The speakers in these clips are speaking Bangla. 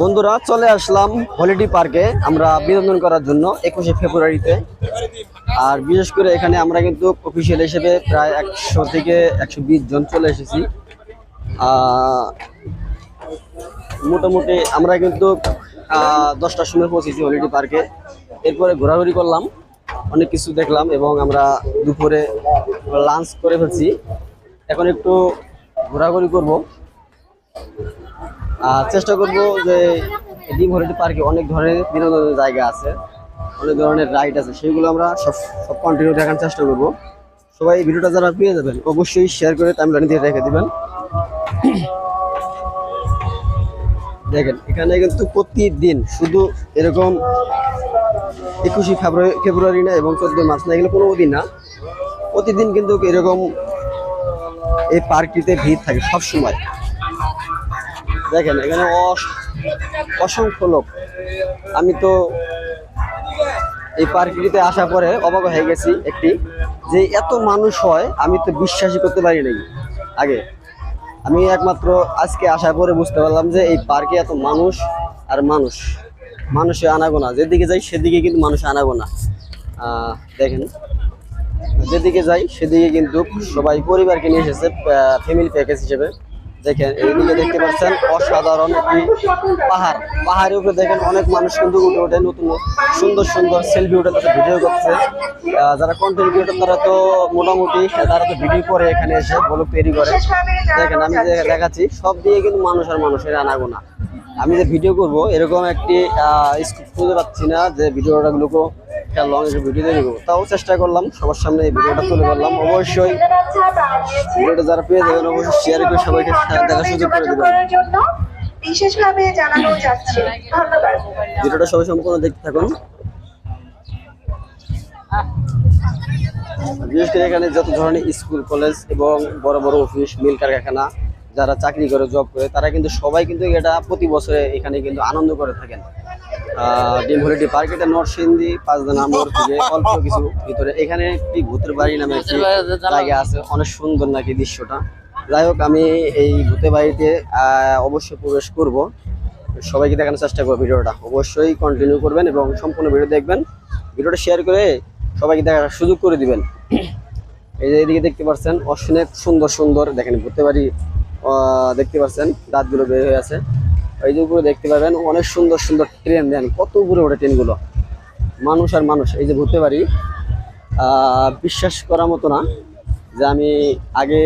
বন্ধুরা, চলে আসলাম হলিডে পার্কে। আমরা বিনোদন করার জন্য একুশে ফেব্রুয়ারিতে। আর বিশেষ করে এখানে আমরা কিন্তু অফিসিয়াল হিসেবে প্রায় একশো থেকে একশো বিশ জন চলে এসেছি। মোটামুটি আমরা কিন্তু দশটার সময় পৌঁছেছি হলিডে পার্কে। এরপরে ঘোরাঘুরি করলাম, অনেক কিছু দেখলাম এবং আমরা দুপুরে লাঞ্চ করে ফেলছি। এখন একটু ঘোরাঘুরি করব। আর চেষ্টা করব যে ডিম হলিডে পার্কে অনেক ধরনের বিনোদনের জায়গা আছে, অনেক ধরনের রাইড আছে সেইগুলো আমরা সব সব কন্টিনিউ দেখার চেষ্টা করব। সবাই ভিডিওটা যারা পেয়ে যাবেন, অবশ্যই শেয়ার করে টাইমলাইন দিয়ে রেখে দিবেন। দেখেন, এখানে কিন্তু প্রতিদিন শুধু এরকম একুশে ফেব্রুয়ারি ফেব্রুয়ারি না এবং চোদ্দই মার্চ না, এগুলো কোনো দিন না। প্রতিদিন কিন্তু এরকম এই পার্কটিতে ভিড় থাকে সব সময় দেখেন, এখানে অস- অসংখ্য লোক। আমি তো এই পার্কটিতে আসার পরে অবাক হয়ে গেছি একটি, যে এত মানুষ হয়, আমি তো বিশ্বাসই করতে পারি নাই আগে। আমি একমাত্র আজকে আসার পরে বুঝতে পারলাম যে এই পার্কে এত মানুষ আর মানুষ। মানুষে আনাগোনা। যেদিকে যাই সেদিকে কিন্তু মানুষ আনাগোনা। দেখেন, যেদিকে যাই সেদিকে কিন্তু সবাই পরিবারকে নিয়ে এসেছে ফ্যামিলি প্যাকেজ হিসেবে। দেখেন এইদিকে দেখতে পাচ্ছেন অসাধারণ একটি পাহাড়। পাহাড়ের উপরে দেখেন অনেক মানুষ কিন্তু উঠে ওঠে, নতুন সুন্দর সুন্দর সেলফি উঠে তারা ভিডিও করছে যারা কন্টেন্ট ক্রিয়েটর তারা তো মোটামুটি, তারা তো ভিডিও করে এখানে এসে ব্লগ তৈরি করে। দেখেন, আমি যে দেখাচ্ছি, সব দিয়ে কিন্তু মানুষ আর মানুষের আনাগোনা। আমি যে ভিডিও করব, এরকম একটি স্ক্রিপ্ট খুঁজে পাচ্ছি না যে ভিডিওটা গুলোকে লং ভিডিও তৈরি করব তাও চেষ্টা করলাম সবার সামনে এই ভিডিওটা তুলে ধরলাম। অবশ্যই ভিডিওটা যারা পেয়ে যাবেন অবশ্যই শেয়ার করে সবাইকে দেখার সুযোগ করে দেবেন। বিশেষভাবে জানানো যাচ্ছে। ধন্যবাদ। ভিডিওটা সবাই সম্পূর্ণ দেখতে থাকুন। বিশেষ করে এখানে যত ধরনের স্কুল কলেজ এবং বড় বড় অফিস মিল কারখানা যারা চাকরি করে জব করে তারা কিন্তু সবাই কিন্তু এটা প্রতি বছরে এখানে কিন্তু আনন্দ করে থাকেন। আহ, ডিম হলিডে পার্ক এটা নরসিংদী পাঁচদানা মোড় থেকে অল্প কিছু ভিতরে। এখানে একটি ভূতের বাড়ি নামে একটি জায়গা আছে অনেক সুন্দর নাকি দৃশ্যটা। যাই হোক আমি এই ভূতের বাড়িতে অবশ্যই প্রবেশ করব। সবাইকে দেখানোর চেষ্টা করব ভিডিওটা। অবশ্যই কন্টিনিউ করবেন এবং সম্পূর্ণ ভিডিও দেখবেন। ভিডিওটা শেয়ার করে সবাইকে দেখার সুযোগ করে দিবেন। এই যে এদিকে দেখতে পাচ্ছেন অনেক সুন্দর সুন্দর দেখেন ঘুরতে পারি দেখতে পাচ্ছেন দাঁতগুলো বের হয়ে আছে। এই যে উপরে দেখতে পাবেন, অনেক সুন্দর সুন্দর ট্রেন দেন, কত উপরে ওঠে ট্রেনগুলো মানুষ আর মানুষ, এই যে ঘুরতে পারি। বিশ্বাস করার মতো না যে আমি আগে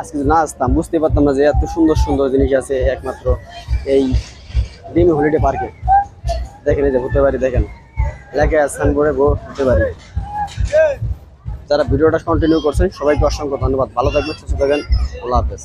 আজকে না আসতাম, বুঝতে পারতাম না যে এত সুন্দর সুন্দর জিনিস আছে একমাত্র এই ডিম হলিডে পার্কে। দেখেন এই যে ঘুরতে পারি, দেখেন। লেখে সানবোর্ডে ঘুরতে পারি। যারা ভিডিওটা কন্টিনিউ করছেন, সবাইকে অসংখ্য ধন্যবাদ। ভালো থাকবেন, সুস্থ থাকবেন। আল্লাহ হাফেজ।